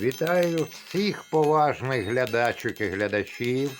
Вітаю всіх поважних глядачок і глядачів.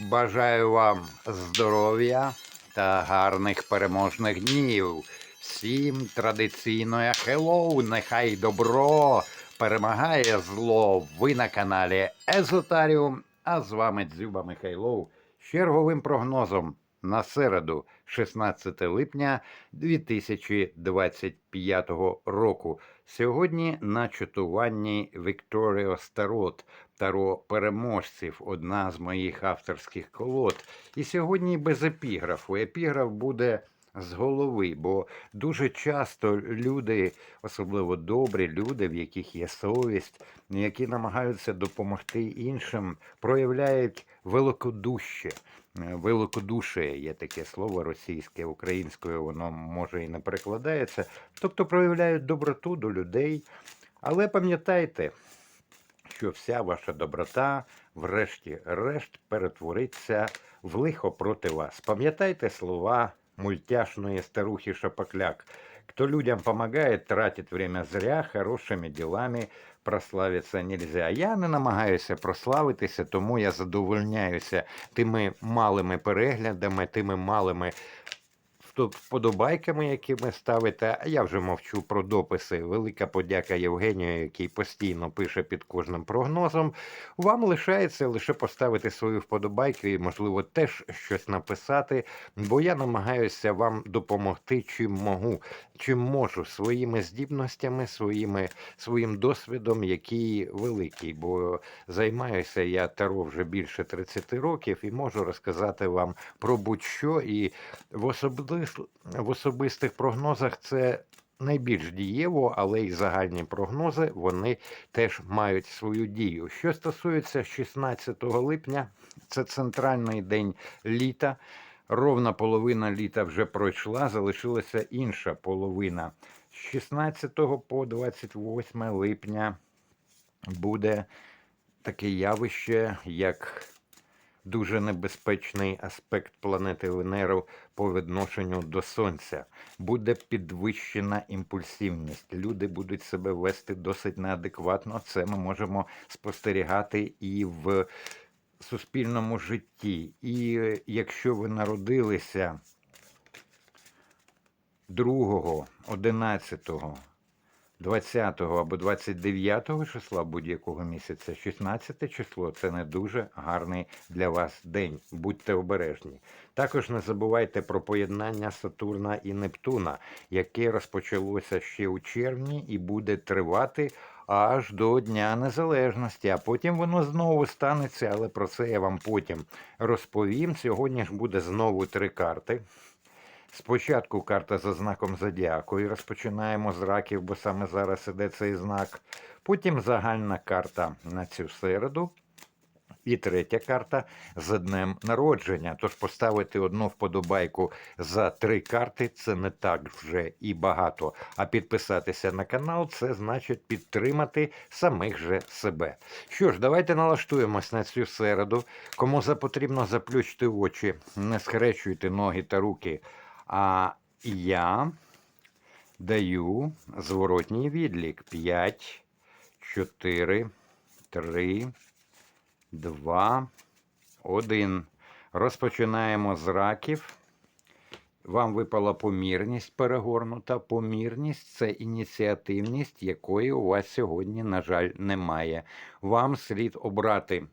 Бажаю вам здоров'я та гарних переможних днів. Всім традиційно хеллоу, нехай добро перемагає зло. Ви на каналі Езотаріум, а з вами Дзюба Михайлов з черговим прогнозом на середу, 16 липня 2025 року. Сьогодні на чатуванні Вікторіо Старот, Таро переможців, одна з моїх авторських колод. І сьогодні без епіграфу. Епіграф буде з голови, бо дуже часто люди, особливо добрі люди, в яких є совість, які намагаються допомогти іншим, проявляють великодуще. Е, Великодушие є таке слово російське, українською воно може і не перекладається. Тобто проявляють доброту до людей. Але пам'ятайте, що вся ваша доброта, врешті-решт, перетвориться в лихо проти вас. Пам'ятайте слова мультяшної старухи Шапокляк. Кто людям помогает, тратит время зря, хорошими делами прославиться нельзя. Я не намагаюся прославитися, тому я задовольняюся тими малими переглядами, тими малими вподобайками, які ви ставите. А я вже мовчу про дописи. Велика подяка Євгенію, який постійно пише під кожним прогнозом. Вам лишається лише поставити свою вподобайку і, можливо, теж щось написати, бо я намагаюся вам допомогти, чим можу, чим можу своїми здібностями, своїми, своїм досвідом, який великий. Бо займаюся я таро вже більше 30 років і можу розказати вам про будь-що. І в особливо в особистих прогнозах це найбільш дієво, але й загальні прогнози вони теж мають свою дію. Що стосується 16 липня, це центральний день літа. Ровна половина літа вже пройшла, залишилася інша половина. З 16 по 28 липня буде таке явище, як дуже небезпечний аспект планети Венеру по відношенню до Сонця. Буде підвищена імпульсивність. Люди будуть себе вести досить неадекватно. Це ми можемо спостерігати і в суспільному житті. І е, якщо ви народилися 2, 11, 20 або 29 числа будь-якого місяця, 16 число це не дуже гарний для вас день. Будьте обережні. Також не забувайте про поєднання Сатурна і Нептуна, яке розпочалося ще у червні і буде тривати аж до Дня Незалежності. А потім воно знову станеться, але про це я вам потім розповім. Сьогодні ж буде знову три карти. Спочатку карта за знаком Зодіаку і розпочинаємо з раків, бо саме зараз іде цей знак. Потім загальна карта на цю середу. І третя карта з днем народження. Тож поставити одну вподобайку за три карти це не так вже і багато. А підписатися на канал це значить підтримати самих же себе. Що ж, давайте налаштуємось на цю середу. Кому запотрібно заплющити очі, не схрещуйте ноги та руки. А я даю зворотній відлік 5, 4, 3, 2, 1. Розпочинаємо з раків. Вам випала помірність перегорнута. Помірність це ініціативність, якої у вас сьогодні, на жаль, немає. Вам слід обрати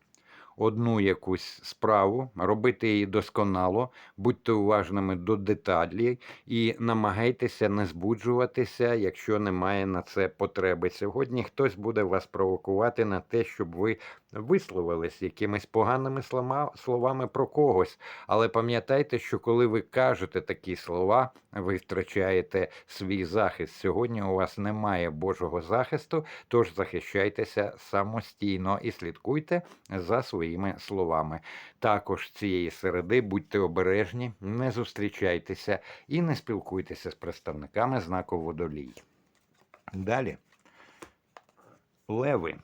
одну якусь справу, робити її досконало, будьте уважними до деталі і намагайтеся не збуджуватися, якщо немає на це потреби. Сьогодні хтось буде вас провокувати на те, щоб ви висловились якимись поганими словами про когось. Але пам'ятайте, що коли ви кажете такі слова, ви втрачаєте свій захист. Сьогодні у вас немає Божого захисту, тож захищайтеся самостійно і слідкуйте за своїми словами. Також цієї середи будьте обережні, не зустрічайтеся і не спілкуйтеся з представниками знаку водолій. Далі. Леви.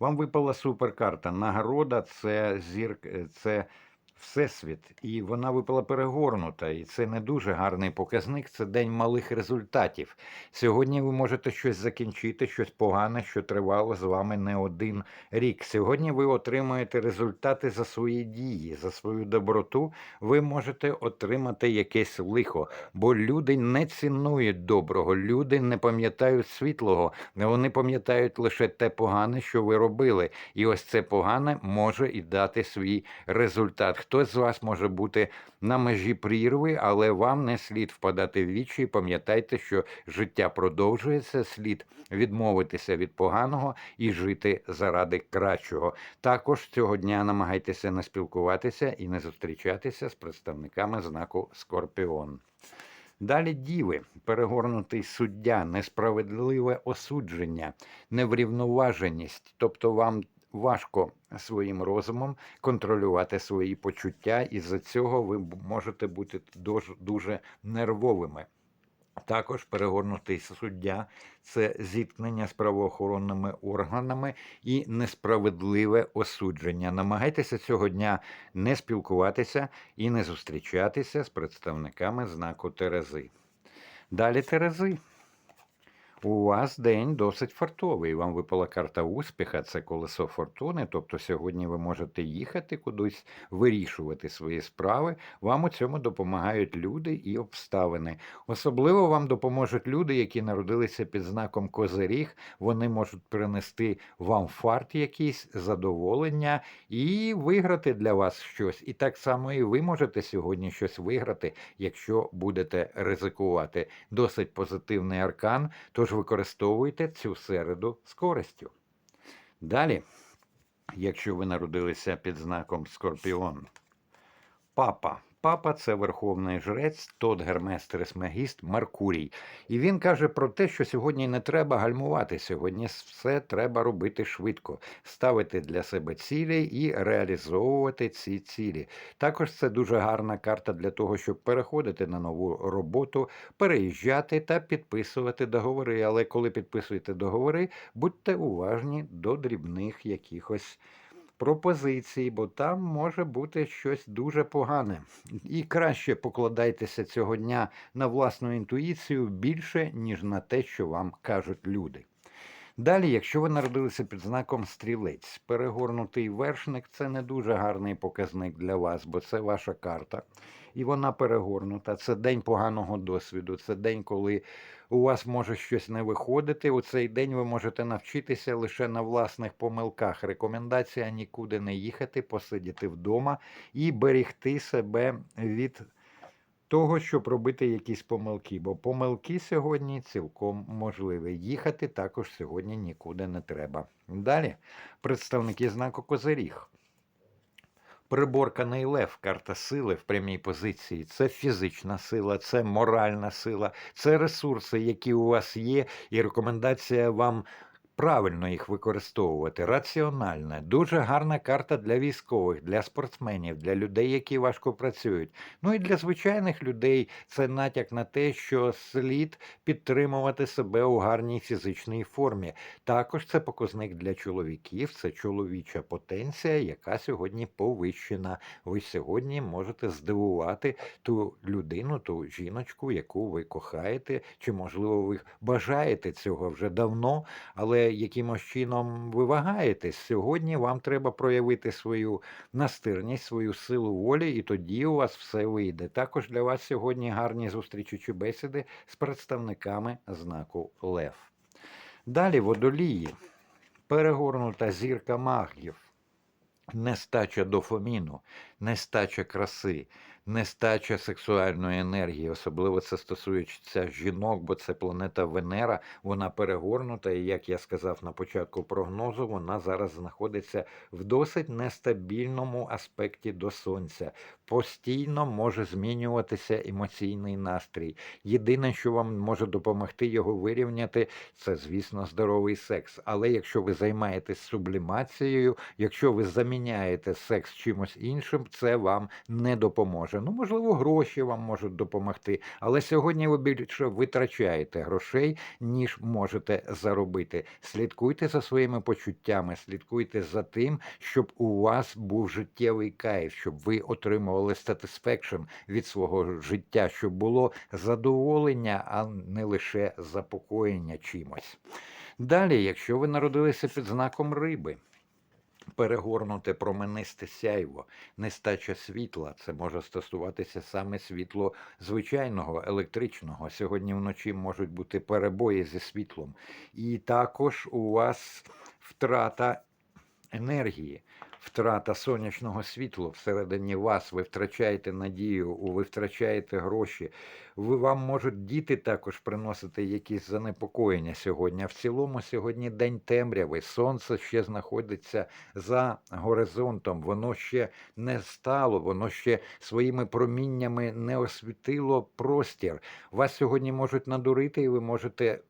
Вам випала суперкарта. Нагорода це зірк, це Всесвіт, і вона випала перегорнута, і це не дуже гарний показник. Це день малих результатів. Сьогодні ви можете щось закінчити, щось погане, що тривало з вами не один рік. Сьогодні ви отримуєте результати за свої дії, за свою доброту. Ви можете отримати якесь лихо, бо люди не цінують доброго, люди не пам'ятають світлого, вони пам'ятають лише те погане, що ви робили. І ось це погане може і дати свій результат. Хтось з вас може бути на межі прірви, але вам не слід впадати в вічі. Пам'ятайте, що життя продовжується, слід відмовитися від поганого і жити заради кращого. Також цього дня намагайтеся не спілкуватися і не зустрічатися з представниками знаку Скорпіон. Далі діви, перегорнутий суддя, несправедливе осудження, неврівноваженість, тобто вам важко своїм розумом контролювати свої почуття, і за цього ви можете бути дуже, нервовими. Також перегорнутий суддя це зіткнення з правоохоронними органами і несправедливе осудження. Намагайтеся цього дня не спілкуватися і не зустрічатися з представниками знаку Терези. Далі Терези. У вас день досить фартовий. Вам випала карта успіха, це колесо фортуни. Тобто сьогодні ви можете їхати кудись, вирішувати свої справи. Вам у цьому допомагають люди і обставини. Особливо вам допоможуть люди, які народилися під знаком Козиріг. Вони можуть принести вам фарт якийсь задоволення і виграти для вас щось. І так само і ви можете сьогодні щось виграти, якщо будете ризикувати. Досить позитивний аркан. Тож використовуйте цю середу з користю. Далі, якщо ви народилися під знаком Скорпіон, папа. Папа це верховний жрець, тот Гермес Трисмегіст Меркурій. І він каже про те, що сьогодні не треба гальмувати, сьогодні все треба робити швидко, ставити для себе цілі і реалізовувати ці цілі. Також це дуже гарна карта для того, щоб переходити на нову роботу, переїжджати та підписувати договори. Але коли підписуєте договори, будьте уважні до дрібних якихось пропозицій, бо там може бути щось дуже погане. І краще покладайтеся цього дня на власну інтуїцію більше, ніж на те, що вам кажуть люди. Далі, якщо ви народилися під знаком стрілець, перегорнутий вершник це не дуже гарний показник для вас, бо це ваша карта. І вона перегорнута. Це день поганого досвіду. Це день, коли у вас може щось не виходити. У цей день ви можете навчитися лише на власних помилках. Рекомендація нікуди не їхати, посидіти вдома і берегти себе від того, щоб робити якісь помилки, бо помилки сьогодні цілком можливі. Їхати також сьогодні нікуди не треба. Далі представники знаку Козиріг. Приборканий лев, карта сили в прямій позиції. Це фізична сила, це моральна сила, це ресурси, які у вас є, і рекомендація вам правильно їх використовувати, раціональна, дуже гарна карта для військових, для спортсменів, для людей, які важко працюють. Ну і для звичайних людей це натяк на те, що слід підтримувати себе у гарній фізичній формі. Також це показник для чоловіків, це чоловіча потенція, яка сьогодні повищена. Ви сьогодні можете здивувати ту людину, ту жіночку, яку ви кохаєте, чи можливо ви бажаєте цього вже давно, але якимось чином ви вагаєтесь. Сьогодні вам треба проявити свою настирність, свою силу волі, і тоді у вас все вийде. Також для вас сьогодні гарні зустрічі чи бесіди з представниками знаку Лев. Далі водолії, перегорнута зірка магів, нестача дофаміну, нестача краси, нестача сексуальної енергії. Особливо це стосується жінок, бо це планета Венера, вона перегорнута, і як я сказав на початку прогнозу, вона зараз знаходиться в досить нестабільному аспекті до сонця. Постійно може змінюватися емоційний настрій. Єдине, що вам може допомогти його вирівняти, це, звісно, здоровий секс. Але якщо ви займаєтесь сублімацією, якщо ви заміняєте секс чимось іншим, це вам не допоможе. Ну, можливо, гроші вам можуть допомогти. Але сьогодні ви більше витрачаєте грошей, ніж можете заробити. Слідкуйте за своїми почуттями, слідкуйте за тим, щоб у вас був життєвий кайф, щоб ви отримували satisfaction від свого життя, щоб було задоволення, а не лише запокоєння чимось. Далі, якщо ви народилися під знаком риби, перегорнуте променисте сяйво, нестача світла, це може стосуватися саме світло звичайного електричного. Сьогодні вночі можуть бути перебої зі світлом. І також у вас втрата енергії, втрата сонячного світла всередині вас. Ви втрачаєте надію, ви втрачаєте гроші. Ви вам можуть діти також приносити якісь занепокоєння сьогодні. В цілому сьогодні день темряви. Сонце ще знаходиться за горизонтом. Воно ще не стало, воно ще своїми проміннями не освітило простір. Вас сьогодні можуть надурити, і ви можете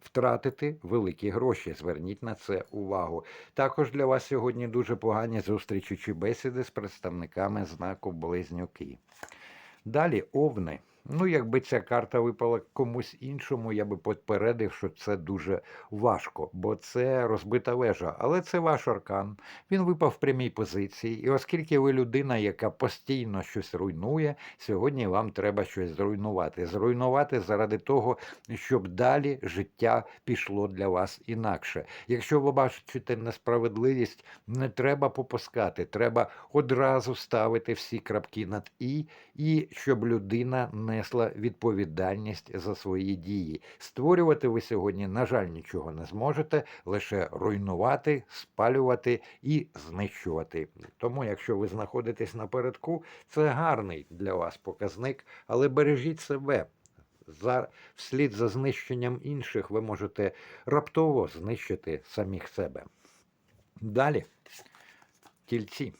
втратити великі гроші. Зверніть на це увагу. Також для вас сьогодні дуже погані зустрічі чи бесіди з представниками знаку Близнюки. Далі овни. Ну, якби ця карта випала комусь іншому, я би попередив, що це дуже важко, бо це розбита вежа. Але це ваш аркан. Він випав в прямій позиції. І оскільки ви людина, яка постійно щось руйнує, сьогодні вам треба щось зруйнувати. Зруйнувати заради того, щоб далі життя пішло для вас інакше. Якщо ви бачите несправедливість, не треба попускати, треба одразу ставити всі крапки над і, і щоб людина несла відповідальність за свої дії. Створювати ви сьогодні, на жаль, нічого не зможете, лише руйнувати, спалювати і знищувати. Тому, якщо ви знаходитесь напередку, це гарний для вас показник, але бережіть себе. За вслід за знищенням інших ви можете раптово знищити самих себе. Далі, тільці.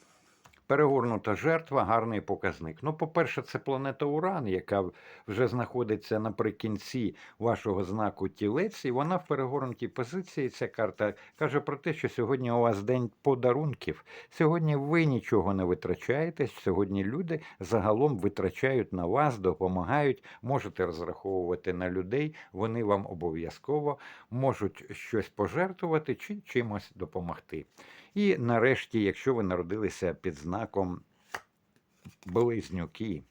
Перегорнута жертва, гарний показник. Ну, по-перше, це планета Уран, яка вже знаходиться наприкінці вашого знаку тілець, і вона в перегорнутій позиції. Ця карта каже про те, що сьогодні у вас день подарунків. Сьогодні ви нічого не витрачаєте. Сьогодні люди загалом витрачають на вас, допомагають, можете розраховувати на людей. Вони вам обов'язково можуть щось пожертвувати чи чимось допомогти. І нарешті, якщо ви народилися під знаком Близнюки,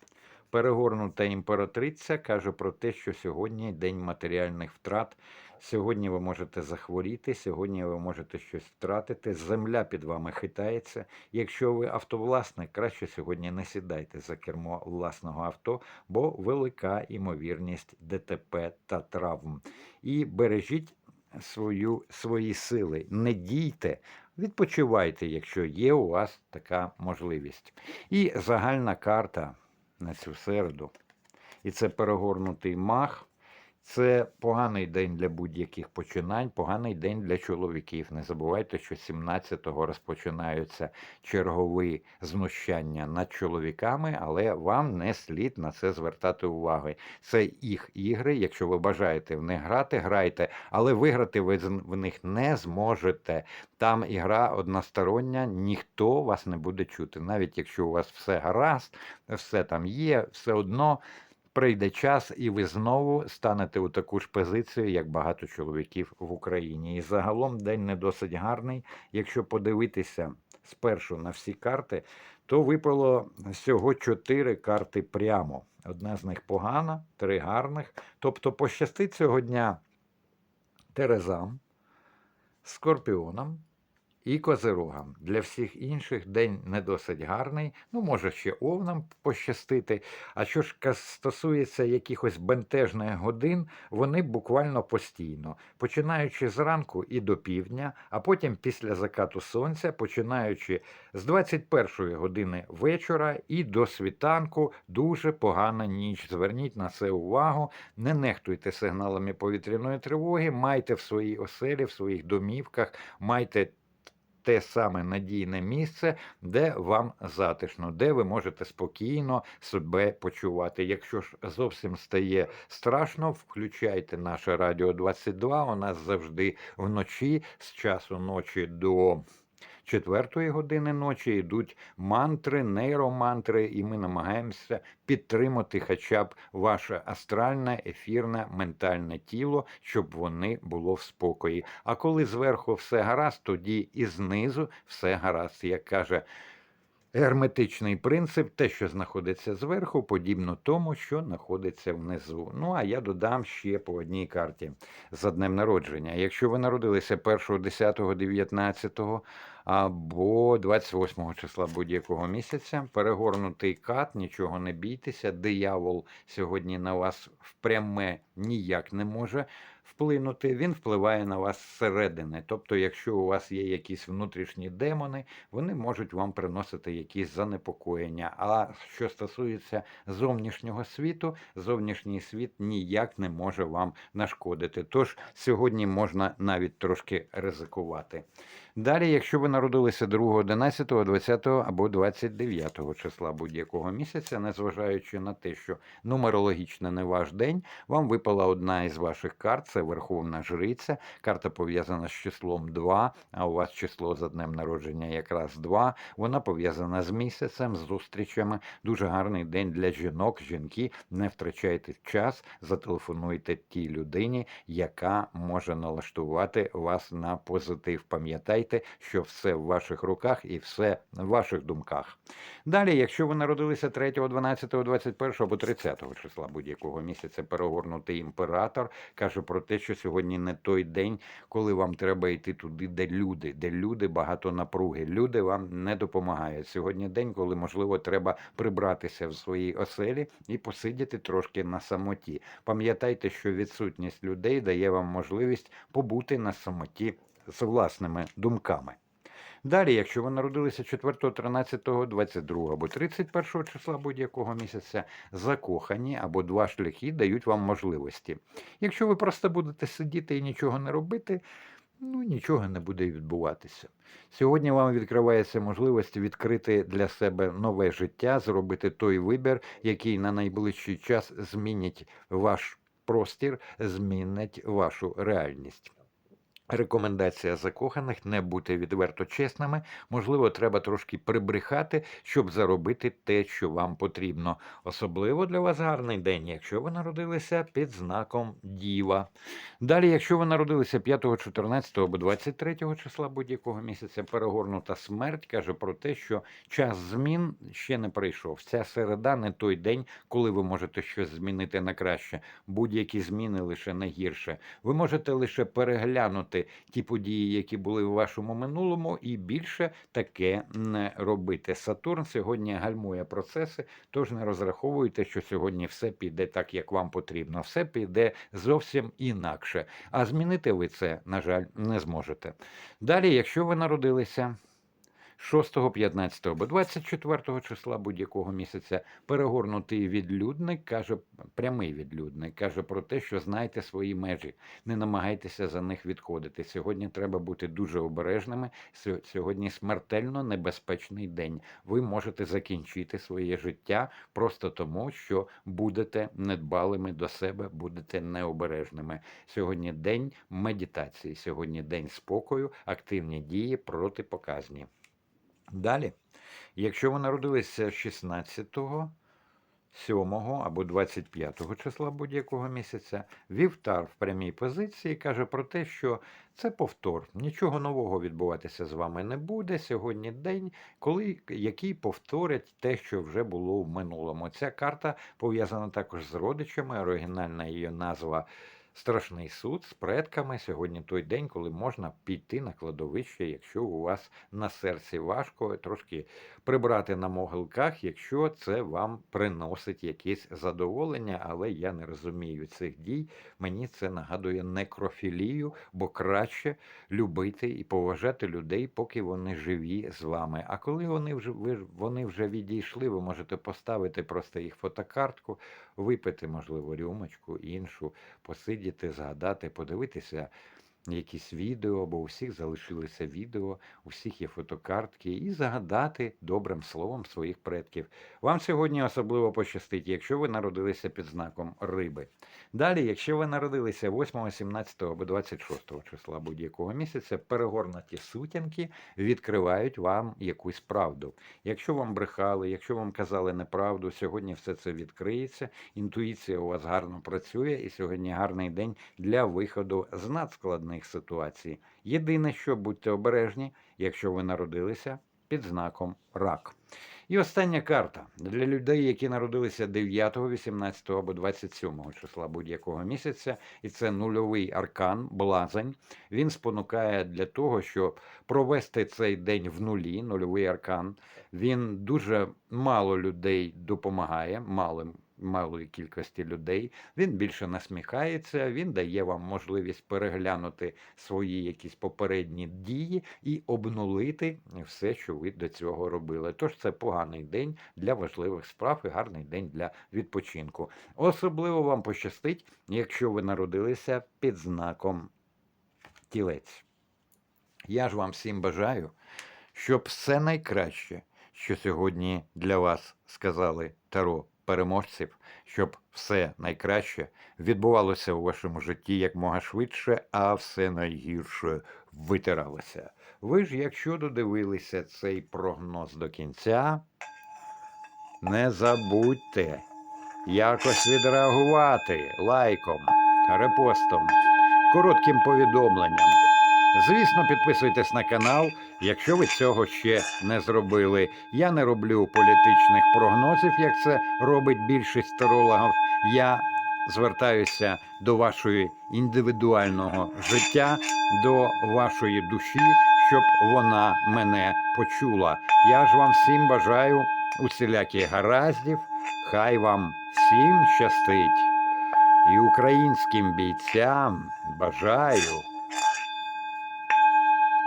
перегорнута імператриця каже про те, що сьогодні день матеріальних втрат. Сьогодні ви можете захворіти, сьогодні ви можете щось втратити. Земля під вами хитається. Якщо ви автовласник, краще сьогодні не сідайте за кермо власного авто, бо велика імовірність ДТП та травм. І бережіть свою, свої сили, не дійте, відпочивайте, якщо є у вас така можливість. І загальна карта на цю середу. І це перегорнутий мах. Це поганий день для будь-яких починань, поганий день для чоловіків. Не забувайте, що 17-го розпочинаються чергові знущання над чоловіками, але вам не слід на це звертати увагу. Це їх ігри. Якщо ви бажаєте в них грати, грайте, але виграти ви в них не зможете. Там ігра одностороння, ніхто вас не буде чути. Навіть якщо у вас все гаразд, все там є, все одно прийде час, і ви знову станете у таку ж позицію, як багато чоловіків в Україні. І загалом день не досить гарний. Якщо подивитися спершу на всі карти, то випало всього чотири карти прямо. Одна з них погана, три гарних. Тобто пощастить цього дня Терезам, Скорпіонам і козирогам. Для всіх інших день не досить гарний, ну, може ще овнам пощастити. А що ж стосується якихось бентежних годин, вони буквально постійно, починаючи зранку і до півдня, а потім після закату сонця, починаючи з 21 години вечора і до світанку, дуже погана ніч. Зверніть на це увагу, не нехтуйте сигналами повітряної тривоги, майте в своїй оселі, в своїх домівках, майте те саме надійне місце, де вам затишно, де ви можете спокійно себе почувати. Якщо ж зовсім стає страшно, включайте наше радіо 22. У нас завжди вночі з часу ночі до четвертої години ночі йдуть мантри, нейромантри, і ми намагаємося підтримати хоча б ваше астральне, ефірне, ментальне тіло, щоб вони було в спокої. А коли зверху все гаразд, тоді і знизу все гаразд, як каже. Герметичний принцип, те, що знаходиться зверху, подібно тому, що знаходиться внизу. Ну, а я додам ще по одній карті за днем народження. Якщо ви народилися 1, 10, 19 або 28 числа будь-якого місяця, перегорнутий кат, нічого не бійтеся, диявол сьогодні на вас впряме ніяк не може вплинути, він впливає на вас зсередини. Тобто, якщо у вас є якісь внутрішні демони, вони можуть вам приносити якісь занепокоєння. А що стосується зовнішнього світу, зовнішній світ ніяк не може вам нашкодити. Тож сьогодні можна навіть трошки ризикувати. Далі, якщо ви народилися 2, 11, 20 або 29 числа будь-якого місяця, незважаючи на те, що нумерологічно не ваш день, вам випала одна із ваших карт, це Верховна Жриця. Карта пов'язана з числом 2, а у вас число за днем народження якраз 2. Вона пов'язана з місяцем, з зустрічами. Дуже гарний день для жінок. Жінки, не втрачайте час, зателефонуйте тій людині, яка може налаштувати вас на позитив. Пам'ятайте, що все в ваших руках і все в ваших думках. Далі, якщо ви народилися 3, 12, 21 або 30 числа будь-якого місяця, перегорнутий імператор каже про те, що сьогодні не той день, коли вам треба йти туди, де люди, де люди багато напруги. Люди вам не допомагають. Сьогодні день, коли можливо треба прибратися в своїй оселі і посидіти трошки на самоті. Пам'ятайте, що відсутність людей дає вам можливість побути на самоті з власними думками. Далі, якщо ви народилися 4, 13, 22 або 31 числа будь-якого місяця, закохані або два шляхи дають вам можливості. Якщо ви просто будете сидіти і нічого не робити, ну нічого не буде відбуватися. Сьогодні вам відкривається можливість відкрити для себе нове життя, зробити той вибір, який на найближчий час змінить ваш простір, змінить вашу реальність. Рекомендація закоханих не бути відверто чесними. Можливо, треба трошки прибрехати, щоб заробити те, що вам потрібно. Особливо для вас гарний день, якщо ви народилися під знаком Діва. Далі, якщо ви народилися 5, 14 або 23 числа будь-якого місяця, перегорнута смерть каже про те, що час змін ще не прийшов. Ця середа не той день, коли ви можете щось змінити на краще. Будь-які зміни лише на гірше. Ви можете лише переглянути ті події, які були в вашому минулому, і більше таке не робити. Сатурн сьогодні гальмує процеси, тож не розраховуйте, що сьогодні все піде так, як вам потрібно. Все піде зовсім інакше. А змінити ви це, на жаль, не зможете. Далі, якщо ви народилися. 6, 15 або 24 числа будь-якого місяця перегорнутий відлюдник каже, прямий відлюдник каже про те, що знайте свої межі, не намагайтеся за них відходити. Сьогодні треба бути дуже обережними. Сьогодні смертельно небезпечний день. Ви можете закінчити своє життя просто тому, що будете недбалими до себе, будете необережними. Сьогодні день медитації, сьогодні день спокою, активні дії протипоказні. Далі, якщо ви народилися 16, 7 або 25 числа будь-якого місяця, вівтар в прямій позиції каже про те, що це повтор. Нічого нового відбуватися з вами не буде. Сьогодні день, коли який повторять те, що вже було в минулому. Ця карта пов'язана також з родичами. Оригінальна її назва. Страшний суд з предками сьогодні той день, коли можна піти на кладовище, якщо у вас на серці важко, трошки прибрати на могилках, якщо це вам приносить якесь задоволення, але я не розумію цих дій. Мені це нагадує некрофілію, бо краще любити і поважати людей, поки вони живі з вами. А коли вони вже вони вже відійшли, ви можете поставити просто їх фотокартку, випити, можливо, рюмочку іншу, посидіти, згадати, подивитися якісь відео, бо у всіх залишилися відео, у всіх є фотокартки, і загадати добрим словом своїх предків. Вам сьогодні особливо пощастить, якщо ви народилися під знаком риби. Далі, якщо ви народилися 8, 17 або 26 числа будь-якого місяця, перегорнуті сутінки відкривають вам якусь правду. Якщо вам брехали, якщо вам казали неправду, сьогодні все це відкриється. Інтуїція у вас гарно працює, і сьогодні гарний день для виходу з надскладних ситуацій. Єдине, що будьте обережні, якщо ви народилися під знаком рак. І остання карта для людей, які народилися 9, 18 або 27 числа будь-якого місяця, і це нульовий аркан, блазень. Він спонукає для того, щоб провести цей день в нулі, нульовий аркан. Він дуже мало людей допомагає, малим. Малої кількості людей, він більше насміхається, він дає вам можливість переглянути свої якісь попередні дії і обнулити все, що ви до цього робили. Тож це поганий день для важливих справ і гарний день для відпочинку. Особливо вам пощастить, якщо ви народилися під знаком тілець. Я ж вам всім бажаю, щоб все найкраще, що сьогодні для вас сказали таро переможців, щоб все найкраще відбувалося у вашому житті якмога швидше, а все найгірше витиралося. Ви ж, якщо додивилися цей прогноз до кінця, не забудьте якось відреагувати лайком, репостом, коротким повідомленням. Звісно, підписуйтесь на канал, якщо ви цього ще не зробили. Я не роблю політичних прогнозів, як це робить більшість тарологів. Я звертаюся до вашої індивідуального життя, до вашої душі, щоб вона мене почула. Я ж вам всім бажаю усіляких гараздів. Хай вам всім щастить. І українським бійцям бажаю